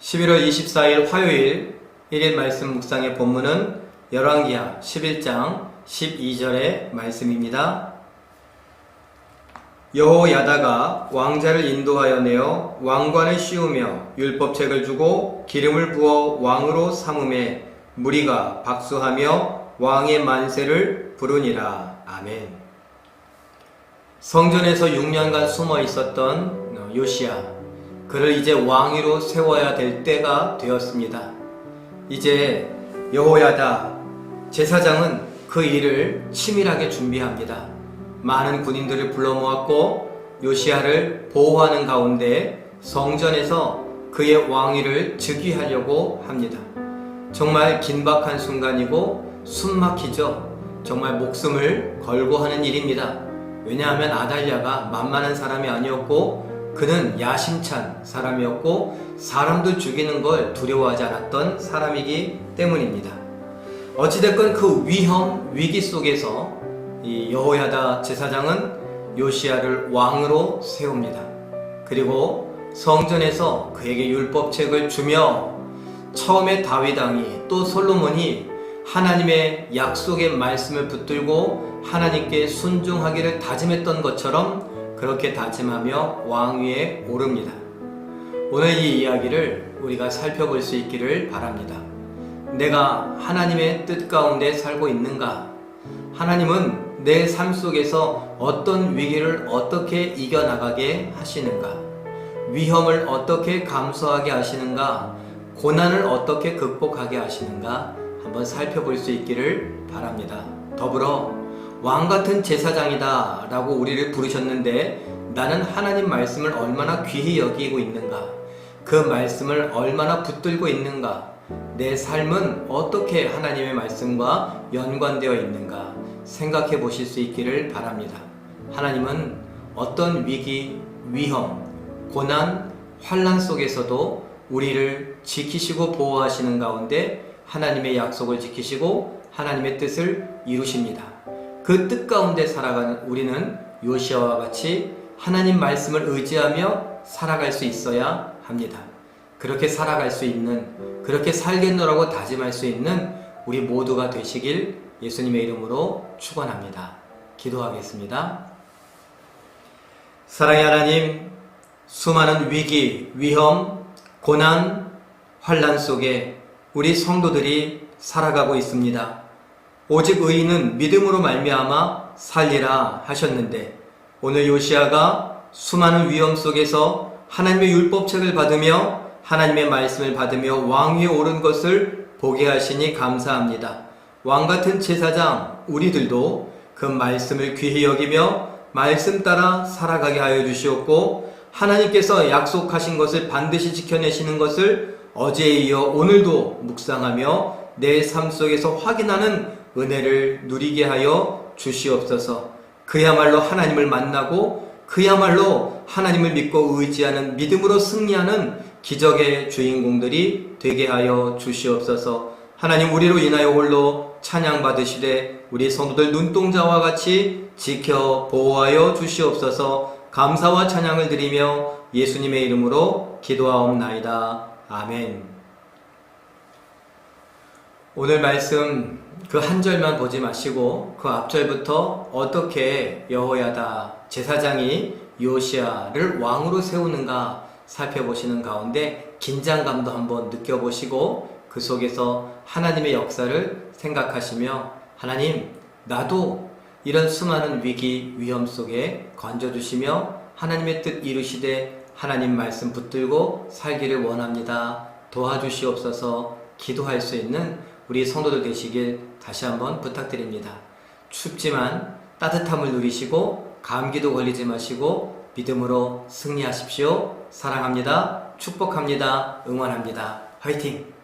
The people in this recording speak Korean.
11월 24일 화요일 1일 말씀 묵상의 본문은 열왕기하 11장 12절의 말씀입니다. 여호야다가 왕자를 인도하여 내어 왕관을 씌우며 율법책을 주고 기름을 부어 왕으로 삼음에 무리가 박수하며 왕의 만세를 부르니라. 아멘. 성전에서 6년간 숨어 있었던 요시야. 그를 이제 왕위로 세워야 될 때가 되었습니다. 이제 여호야다 제사장은 그 일을 치밀하게 준비합니다. 많은 군인들을 불러 모았고 요시야를 보호하는 가운데 성전에서 그의 왕위를 즉위하려고 합니다. 정말 긴박한 순간이고 숨막히죠. 정말 목숨을 걸고 하는 일입니다. 왜냐하면 아달랴가 만만한 사람이 아니었고 그는 야심찬 사람이었고 사람들 죽이는 걸 두려워하지 않았던 사람이기 때문입니다. 어찌됐건 그 위험 위기 속에서 이 여호야다 제사장은 요시야를 왕으로 세웁니다. 그리고 성전에서 그에게 율법책을 주며 처음에 다윗 왕이 또 솔로몬이 하나님의 약속의 말씀을 붙들고 하나님께 순종하기를 다짐했던 것처럼 그렇게 다짐하며 왕위에 오릅니다. 오늘 이 이야기를 우리가 살펴볼 수 있기를 바랍니다. 내가 하나님의 뜻 가운데 살고 있는가? 하나님은 내 삶 속에서 어떤 위기를 어떻게 이겨나가게 하시는가? 위험을 어떻게 감수하게 하시는가? 고난을 어떻게 극복하게 하시는가? 한번 살펴볼 수 있기를 바랍니다. 더불어 왕 같은 제사장이다 라고 우리를 부르셨는데 나는 하나님 말씀을 얼마나 귀히 여기고 있는가? 그 말씀을 얼마나 붙들고 있는가? 내 삶은 어떻게 하나님의 말씀과 연관되어 있는가? 생각해 보실 수 있기를 바랍니다. 하나님은 어떤 위기, 위험, 고난, 환란 속에서도 우리를 지키시고 보호하시는 가운데 하나님의 약속을 지키시고 하나님의 뜻을 이루십니다. 그 뜻 가운데 살아가는 우리는 요시아와 같이 하나님 말씀을 의지하며 살아갈 수 있어야 합니다. 그렇게 살아갈 수 있는, 그렇게 살겠노라고 다짐할 수 있는 우리 모두가 되시길 예수님의 이름으로 축원합니다. 기도하겠습니다. 사랑의 하나님, 수많은 위기, 위험, 고난, 환란 속에 우리 성도들이 살아가고 있습니다. 오직 의인은 믿음으로 말미암아 살리라 하셨는데 오늘 요시아가 수많은 위험 속에서 하나님의 율법책을 받으며 하나님의 말씀을 받으며 왕위에 오른 것을 보게 하시니 감사합니다. 왕 같은 제사장 우리들도 그 말씀을 귀히 여기며 말씀 따라 살아가게 하여 주시옵고 하나님께서 약속하신 것을 반드시 지켜내시는 것을 어제에 이어 오늘도 묵상하며 내 삶 속에서 확인하는 은혜를 누리게 하여 주시옵소서. 그야말로 하나님을 만나고 그야말로 하나님을 믿고 의지하는 믿음으로 승리하는 기적의 주인공들이 되게 하여 주시옵소서. 하나님 우리로 인하여 홀로 찬양 받으시되 우리 성도들 눈동자와 같이 지켜 보호하여 주시옵소서. 감사와 찬양을 드리며 예수님의 이름으로 기도하옵나이다. 아멘. 오늘 말씀 그 한 절만 보지 마시고 그 앞절부터 어떻게 여호야다 제사장이 요시아를 왕으로 세우는가 살펴보시는 가운데 긴장감도 한번 느껴보시고 그 속에서 하나님의 역사를 생각하시며 하나님 나도 이런 수많은 위기 위험 속에 건져주시며 하나님의 뜻 이루시되 하나님 말씀 붙들고 살기를 원합니다. 도와주시옵소서 기도할 수 있는 우리 성도들 되시길 다시 한번 부탁드립니다. 춥지만 따뜻함을 누리시고 감기도 걸리지 마시고 믿음으로 승리하십시오. 사랑합니다. 축복합니다. 응원합니다. 화이팅!